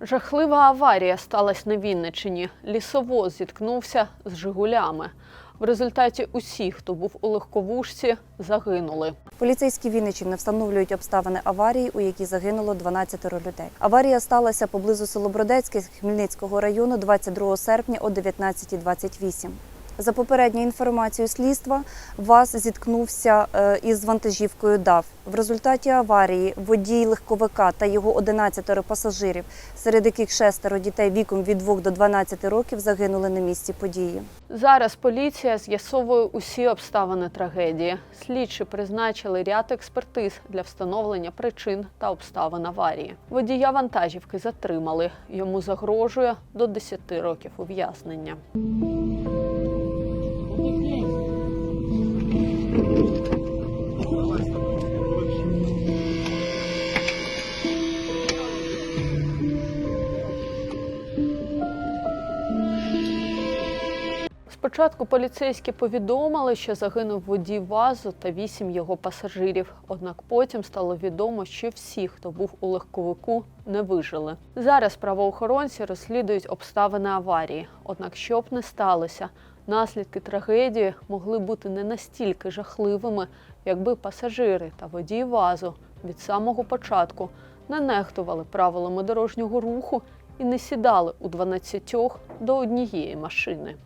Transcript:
Жахлива аварія сталася на Вінничині. Лісовоз зіткнувся з Жигулями. В результаті усі, хто був у легковушці, загинули. Поліцейські Вінничини встановлюють обставини аварії, у якій загинуло 12 людей. Аварія сталася поблизу Селобродецьких Хмельницького району 22 серпня о 19.28. За попередньою інформацією слідства, ВАЗ зіткнувся е, із вантажівкою ДАВ. В результаті аварії водій легковика та його 11 пасажирів, серед яких шестеро дітей віком від 2 до 12 років загинули на місці події. Зараз поліція з'ясовує усі обставини трагедії. Слідчі призначили ряд експертиз для встановлення причин та обставин аварії. Водія вантажівки затримали. Йому загрожує до 10 років ув'язнення. Спочатку поліцейські повідомили, що загинув водій ВАЗу та вісім його пасажирів. Однак потім стало відомо, що всі, хто був у легковику, не вижили. Зараз правоохоронці розслідують обставини аварії. Однак, що б не сталося, наслідки трагедії могли бути не настільки жахливими, якби пасажири та водій ВАЗу від самого початку не нехтували правилами дорожнього руху і не сідали у 12 до однієї машини.